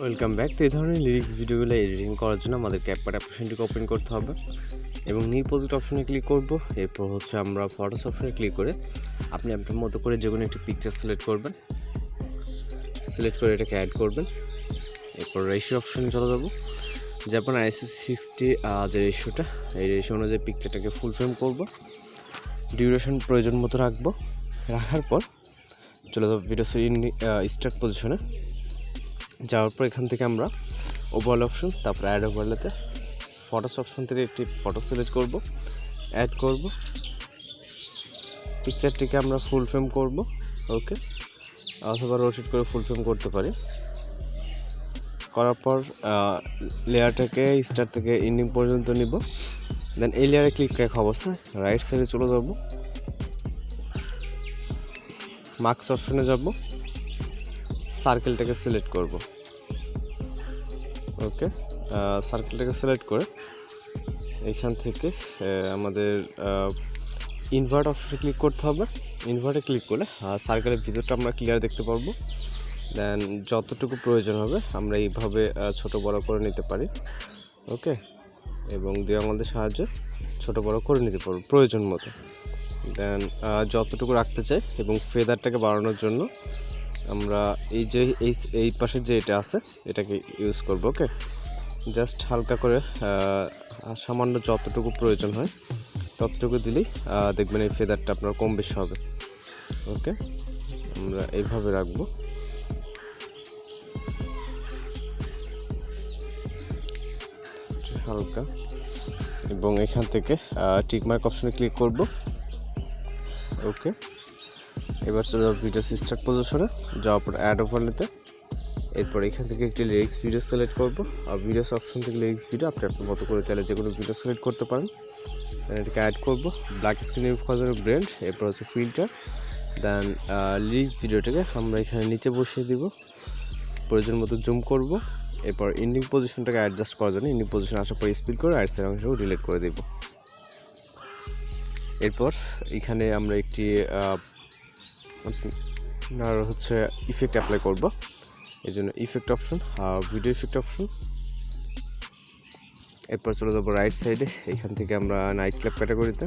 Welcome back তো এই ধরনের লিরিক্স ভিডিওগুলো এডিটিং করার জন্য আমাদের ক্যাপকাট অপশনটিকে ওপেন করতে হবে। এবং নিউ প্রজেক্ট অপশনে ক্লিক করব। এরপর হচ্ছে আমরা ফটোস অপশনে ক্লিক করে আপনি আপনার মতো করে যে কোনো একটি পিকচার সিলেক্ট করবেন। সিলেক্ট করে এটাকে অ্যাড করবেন। এরপর রেশিও অপশনে চলে যাব। যেমন আইসি সিক্সটি যে রেশিওটা এই রেশিও অনুযায়ী পিকচারটাকে ফুল ফ্রেম করব। ডিউরেশন প্রয়োজন মতো রাখব। রাখার পর চলে যাব ভিডিও স্টার্ট পজিশনে যাওয়ার পর এখান থেকে আমরা ওভারঅল অপশন তারপর অ্যাড ওভারলেতে ফটোস অপশন থেকে একটি ফটো সিলেক্ট করব অ্যাড করব। পিকচারটিকে আমরা ফুল ফ্রেম করব ওকে অথবা রোটেট করে ফুল ফ্রেম করতে পারি। করার পর লেয়ারটাকে স্টার থেকে এন্ডিং পর্যন্ত নিব। দেন এই লেয়ারে ক্লিক রাখা অবস্থায় রাইট সাইডে চলে যাব। মার্কস অপশনে যাব। সার্কেলটাকে সিলেক্ট করব। ওকে সার্কেলটাকে সিলেক্ট করে এখান থেকে আমাদের ইনভার্ট অপশনে ক্লিক করতে হবে। ইনভার্টে ক্লিক করলে সার্কেলের ভিতরটা আমরা ক্লিয়ার দেখতে পারব। দেন যতটুকু প্রয়োজন হবে, আমরা এইভাবে ছোট বড় করে নিতে পারি। ওকে এবং দিয়ে আমাদের সাহায্যে ছোট বড় করে নিতে পারব, প্রয়োজন মতো। দেন যতটুকু রাখতে চাই এবং ফেদারটাকে বাড়ানোর জন্য আমরা এই যে, এই এই পাশে যে এটা আছে, এটাকে ইউজ করব ওকে জাস্ট হালকা করে সামান্য যতটুকু প্রয়োজন হয়, ততটুকু দিলেই দেখবেন এই ফেদারটা আপনার কম বেশি হবে। ওকে আমরা এইভাবে রাখব। হালকা। এবং এখান থেকে টিকমার্ক অপশনে ক্লিক করব। ওকে এবার চলে যাব ভিডিও স্টার্ট পজিশনে যাওয়ার পর অ্যাড ওভারলেতে এরপর এখান থেকে একটি লিরিক্স ভিডিও সিলেক্ট করব। আর ভিডিওস অপশন থেকে লিরিক্স ভিডিও আপনি আপনার মতো করে চাইলে যে কোনো ভিডিও সিলেক্ট করতে পারেন। এটাকে অ্যাড করব। ব্ল্যাক স্ক্রিন ইউজ করার ব্র্যান্ড এরপর হচ্ছে ফিল্টার দেন লিরিক্স ভিডিওটাকে আমরা এখানে নিচে বসিয়ে দিব। প্রয়োজন মতো জুম করব। এরপর ইন্ডিং পজিশনটাকে অ্যাডজাস্ট করার জন্য ইন্ডিং পজিশন আসার পর স্পিড করে রাইট সাইড অংশটাকে ডিলিট করে দেব। এরপর এখানে আমরা একটি আপনার হচ্ছে ইফেক্ট অ্যাপ্লাই করব। এই জন্য effect option video effect option এরপর চলে যাব রাইট সাইডে এখান থেকে আমরা নাইট ক্লাব ক্যাটাগরিতে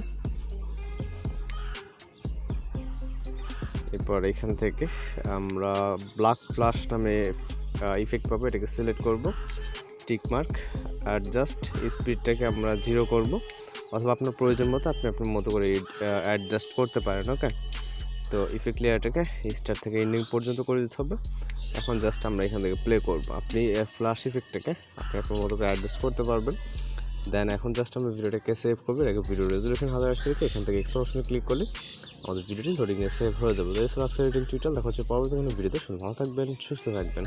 এরপর এখান থেকে আমরা ব্ল্যাক ফ্লাশ নামে ইফেক্ট পাবো, এটাকে সিলেক্ট করব টিক মার্ক অ্যাডজাস্ট স্পিডটাকে আমরা জিরো করব, অথবা আপনার প্রয়োজন মতো আপনি আপনার মতো করে অ্যাডজাস্ট করতে পারেন ওকে তো ইফেক্ট লেয়ারটাকে স্টার থেকে এন্ডিং পর্যন্ত করে দিতে হবে। এখন জাস্ট আমরা এখান থেকে প্লে করব। আপনি ফ্ল্যাশ ইফেক্টটাকে আপনি আপনার মতো করে অ্যাডজাস্ট করতে পারবেন। দেন এখন জাস্ট আমরা ভিডিওটাকে সেভ করব এটাকে ভিডিও রেজলিউশন হাজার রেখে এখান থেকে এক্সপ্লোশনে ক্লিক করলে আমাদের ভিডিওটি লোডিংয়ে সেভ হয়ে যাবে। তো এই ছিল আজকের রিডিং টিউটাল দেখা হচ্ছে পরবর্তী কোনো ভিডিওতে শুনে ভালো থাকবেন, সুস্থ থাকবেন।